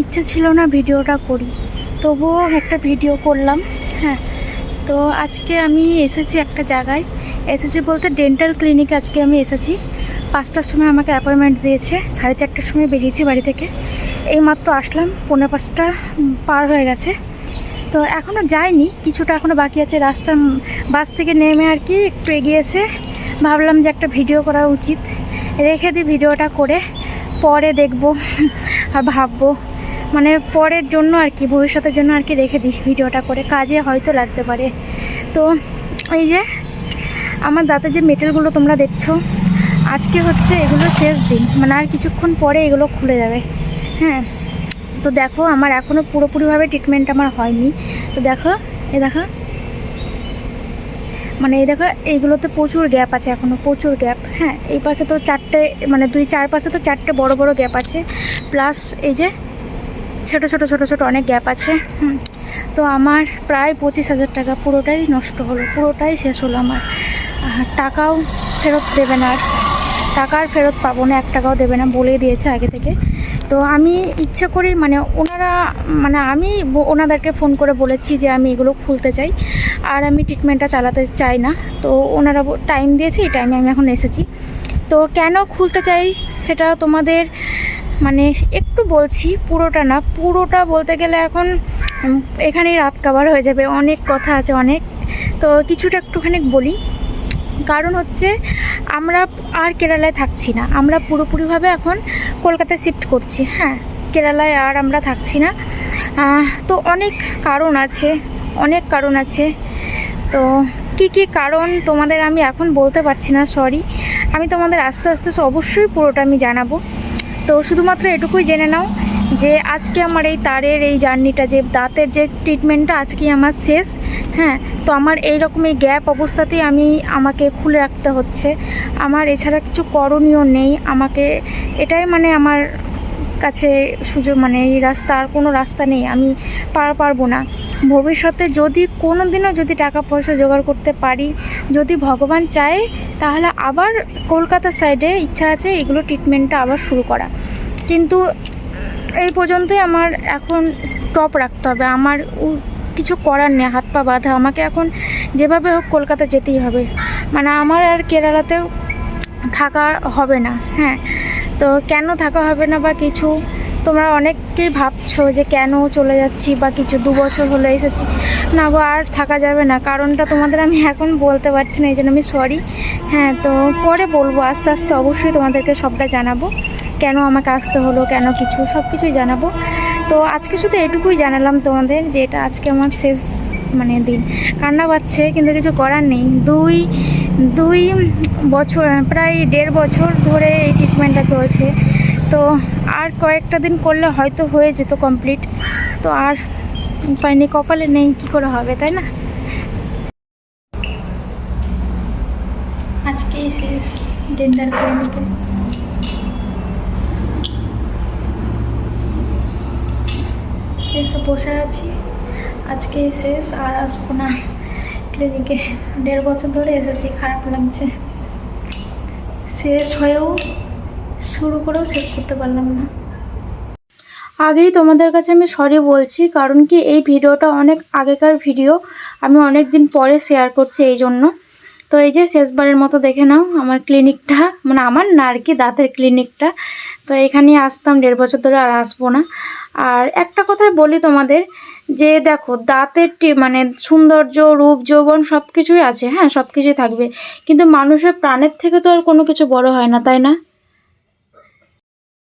ইচ্ছে ছিল না ভিডিওটা করি। তবুও একটা ভিডিও করলাম হ্যাঁ। তো আজকে আমি এসেছি একটা জায়গায়। এসেছি বলতে ডেন্টাল ক্লিনিক আজকে আমি এসেছি। পাঁচটার সময় আমাকে অ্যাপয়েন্টমেন্ট দিয়েছে, সাড়ে চারটার সময় বেরিয়েছি বাড়ি থেকে। এই মাত্র আসলাম, পৌনে পাঁচটা পার হয়ে গেছে। তো এখনও যাইনি, কিছুটা এখনও বাকি আছে, রাস্তা বাস থেকে নেমে আর কি একটু এগিয়েছে ভাবলাম যে একটা ভিডিও করা উচিত। রেখে দিই ভিডিওটা করে, পরে দেখব, আর ভাববো। মানে পরের জন্য আর কি, ভবিষ্যতের জন্য আর কি রেখে দিই ভিডিওটা করে, কাজে হয়তো লাগতে পারে। তো এই যে আমার দাঁতে যে মেটেলগুলো তোমরা দেখছ, আজকে হচ্ছে এগুলো শেষ দিন মানে আর কিছুক্ষণ পরে এগুলো খুলে যাবে। হ্যাঁ তো দেখো আমার এখনও পুরোপুরিভাবে ট্রিটমেন্ট আমার হয়নি। তো দেখো, এ দেখো। মানে এই দেখো, এইগুলোতে প্রচুর গ্যাপ আছে এখনও প্রচুর গ্যাপ হ্যাঁ এই পাশে তো চারটে মানে দুই, চার পাশে তো চারটে বড় বড় গ্যাপ আছে। প্লাস এই যে ছোটো ছোটো ছোটো ছোটো অনেক গ্যাপ আছে। তো আমার প্রায় পঁচিশ হাজার টাকা পুরোটাই নষ্ট হলো, পুরোটাই শেষ হলো আমার। টাকাও ফেরত দেবে না আর। টাকা আর ফেরত পাবো না, এক টাকাও দেবে না বলেই দিয়েছে আগে থেকে। তো আমি ইচ্ছে করি মানে ওনারা মানে আমি ওনাদেরকে ফোন করে বলেছি যে আমি এগুলো খুলতে চাই। আর আমি ট্রিটমেন্টটা চালাতে চাই না। তো ওনারা টাইম দিয়েছে, এই টাইমে আমি এখন এসেছি। তো কেন খুলতে চাই সেটা তোমাদের মানে একটু বলছি পুরোটা না, পুরোটা বলতে গেলে এখন এখানেই রাত কাবার হয়ে যাবে, অনেক কথা আছে অনেক। তো কিছুটা একটুখানি বলি। কারণ হচ্ছে আমরা আর কেরালায় থাকছি না, আমরা পুরোপুরিভাবে এখন কলকাতায় শিফট করছি হ্যাঁ কেরালায় আর আমরা থাকছি না। তো অনেক কারণ আছে, অনেক কারণ আছে। তো কি কি কারণ তোমাদের আমি এখন বলতে পারছি না সরি আমি তোমাদের আস্তে আস্তে অবশ্যই পুরোটা আমি জানাব। তো শুধুমাত্র এটুকুই জেনে নাও যে আজকে আমার এই তারের, এই জার্নিটা, যে দাঁতের যে ট্রিটমেন্টটা আজকে আমার শেষ হ্যাঁ? তো আমার এই রকমই গ্যাপ অবস্থাতেই আমি আমাকে খুলে রাখতে হচ্ছে। আমার এছাড়া কিছু করণীয় নেই। আমাকে এটাই মানে আমার কাছে সুযোগ মানে এই রাস্তা আর কোনো রাস্তা নেই, আমি পার পারব না। ভবিষ্যতে যদি কোনো দিনও যদি টাকা পয়সা জোগাড় করতে পারি, যদি ভগবান চায়, তাহলে আবার কলকাতার সাইডে ইচ্ছা আছে এগুলো ট্রিটমেন্টটা আবার শুরু করা। কিন্তু এই পর্যন্তই আমার এখন স্টপ রাখতে হবে। আমার কিছু করার নেই, হাত পা বাঁধা। আমাকে এখন যেভাবে হোক কলকাতা যেতেই হবে। মানে আমার আর কেরালাতেও থাকা হবে না হ্যাঁ। তো কেন থাকা হবে না বা কিছু? তোমরা অনেককেই ভাবছ যে কেন চলে যাচ্ছি বা কিছু দু বছর হলে এসেছি। না গো, আর থাকা যাবে না। কারণটা তোমাদের আমি এখন বলতে পারছি না, এই জন্য আমি সরি হ্যাঁ তো পরে বলব, আস্তে আস্তে অবশ্যই তোমাদেরকে সবটা জানাব। কেন আমাকে আসতে হলো, কেন কিছু সব কিছুই জানাব। তো আজকে শুধু এটুকুই জানালাম তোমাদের যে এটা আজকে আমার শেষ মানে দিন। কান্না পাচ্ছে, কিন্তু কিছু করার নেই। দুই দুই বছর প্রায় দেড় বছর ধরে এই ট্রিটমেন্টটা চলছে। তো আর কয়েকটা দিন করলে হয়তো হয়ে যেত কমপ্লিট তো আর উপায় নেই, কপালে নেই, কী করে হবে, তাই না? আজকেই শেষ ডেন্টাল ক্লিনিকে এসে বসে আছি। আজকে শেষ আর আসব না। ক্লিনিকে দেড় বছর ধরে এসেছি, খারাপ লাগছে। শেষ হয়েও শুরু করেও শেষ করতে পারলাম না। আগেই তোমাদের কাছে আমি সরি বলছি, কারণ কি এই ভিডিওটা অনেক আগেকার ভিডিও। আমি অনেক দিন পরে শেয়ার করছি এই জন্য। তো এই যে শেষবারের মতো দেখে নাও আমার ক্লিনিকটা মানে আমার না আর কি দাঁতের ক্লিনিকটা তো এখানে আসতাম দেড় বছর ধরে আর আসব না। আর একটা কথাই বলি তোমাদের, যে দেখো দাঁতের টি- মানে সৌন্দর্য, রূপ, যৌবন সব কিছুই আছে হ্যাঁ সব কিছুই থাকবে। কিন্তু মানুষের প্রাণের থেকে তো আর কোনো কিছু বড় হয় না, তাই না?